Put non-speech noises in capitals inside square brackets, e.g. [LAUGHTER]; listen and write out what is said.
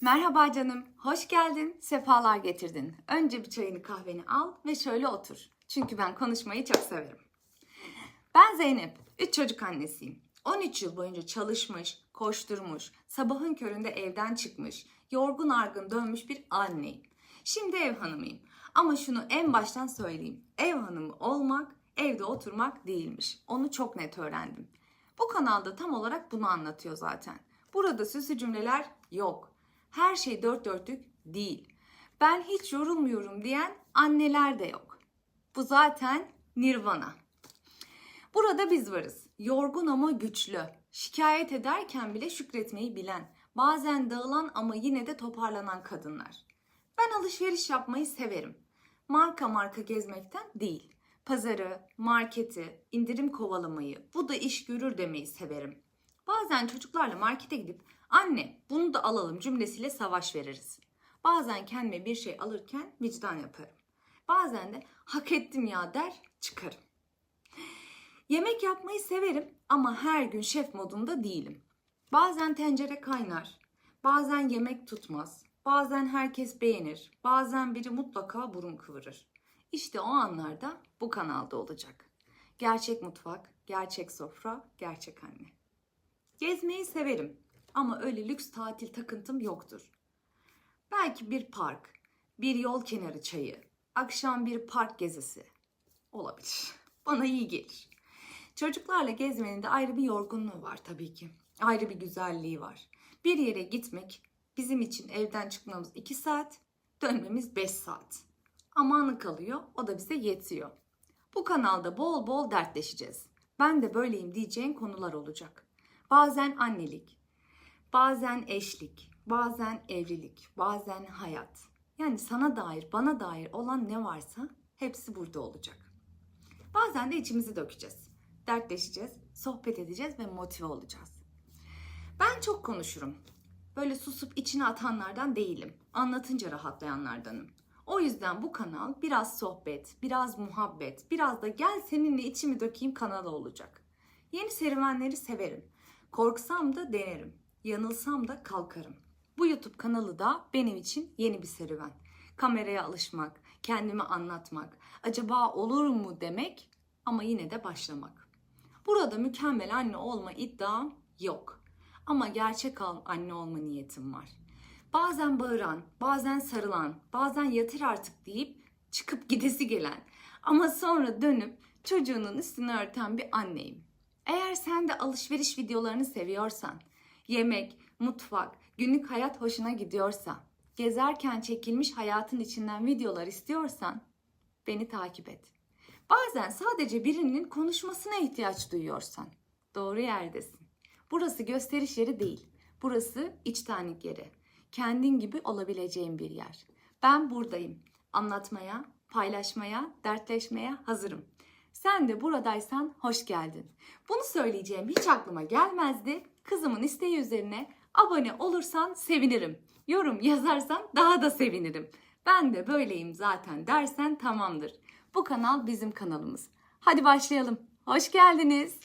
Merhaba canım, hoş geldin, sefalar getirdin. Önce bir çayını kahveni al ve şöyle otur. Çünkü ben konuşmayı çok severim. Ben Zeynep, 3 çocuk annesiyim. 13 yıl boyunca çalışmış, koşturmuş, sabahın köründe evden çıkmış, yorgun argın dönmüş bir anneyim. Şimdi ev hanımıyım. Ama şunu en baştan söyleyeyim. Ev hanımı olmak, evde oturmak değilmiş. Onu çok net öğrendim. Bu kanalda tam olarak bunu anlatıyor zaten. Burada süslü cümleler yok. Her şey dört dörtlük değil. Ben hiç yorulmuyorum diyen anneler de yok. Bu zaten nirvana. Burada biz varız. Yorgun ama güçlü. Şikayet ederken bile şükretmeyi bilen. Bazen dağılan ama yine de toparlanan kadınlar. Ben alışveriş yapmayı severim. Marka marka gezmekten değil. Pazarı, marketi, indirim kovalamayı, bu da iş görür demeyi severim. Bazen çocuklarla markete gidip anne bunu da alalım cümlesiyle savaş veririz. Bazen kendime bir şey alırken vicdan yaparım. Bazen de hak ettim ya der çıkarım. Yemek yapmayı severim ama her gün şef modunda değilim. Bazen tencere kaynar, bazen yemek tutmaz, bazen herkes beğenir, bazen biri mutlaka burun kıvırır. İşte o anlarda bu kanalda olacak. Gerçek mutfak, gerçek sofra, gerçek anne. Gezmeyi severim ama öyle lüks tatil takıntım yoktur. Belki bir park, bir yol kenarı çayı, akşam bir park gezisi olabilir. [LAUGHS] Bana iyi gelir. Çocuklarla gezmenin de ayrı bir yorgunluğu var tabii ki. Ayrı bir güzelliği var. Bir yere gitmek bizim için evden çıkmamız 2 saat, dönmemiz 5 saat. Ama anı kalıyor, o da bize yetiyor. Bu kanalda bol bol dertleşeceğiz. Ben de böyleyim diyeceğin konular olacak. Bazen annelik, bazen eşlik, bazen evlilik, bazen hayat. Yani sana dair, bana dair olan ne varsa hepsi burada olacak. Bazen de içimizi dökeceğiz. Dertleşeceğiz, sohbet edeceğiz ve motive olacağız. Ben çok konuşurum. Böyle susup içine atanlardan değilim. Anlatınca rahatlayanlardanım. O yüzden bu kanal biraz sohbet, biraz muhabbet, biraz da gel seninle içimi dökeyim kanalı olacak. Yeni serüvenleri severim. Korksam da denerim. Yanılsam da kalkarım. Bu YouTube kanalı da benim için yeni bir serüven. Kameraya alışmak, kendimi anlatmak, acaba olur mu demek ama yine de başlamak. Burada mükemmel anne olma iddiam yok. Ama gerçek anne olma niyetim var. Bazen bağıran, bazen sarılan, bazen yatır artık deyip çıkıp gidesi gelen ama sonra dönüp çocuğunun üstünü örten bir anneyim. Eğer sen de alışveriş videolarını seviyorsan, yemek, mutfak, günlük hayat hoşuna gidiyorsa, gezerken çekilmiş hayatın içinden videolar istiyorsan beni takip et. Bazen sadece birinin konuşmasına ihtiyaç duyuyorsan doğru yerdesin. Burası gösteriş yeri değil. Burası içtenlik yeri. Kendin gibi olabileceğin bir yer. Ben buradayım. Anlatmaya, paylaşmaya, dertleşmeye hazırım. Sen de buradaysan hoş geldin. Bunu söyleyeceğim hiç aklıma gelmezdi. Kızımın isteği üzerine abone olursan sevinirim. Yorum yazarsan daha da sevinirim. Ben de böyleyim zaten dersen tamamdır. Bu kanal bizim kanalımız. Hadi başlayalım. Hoş geldiniz.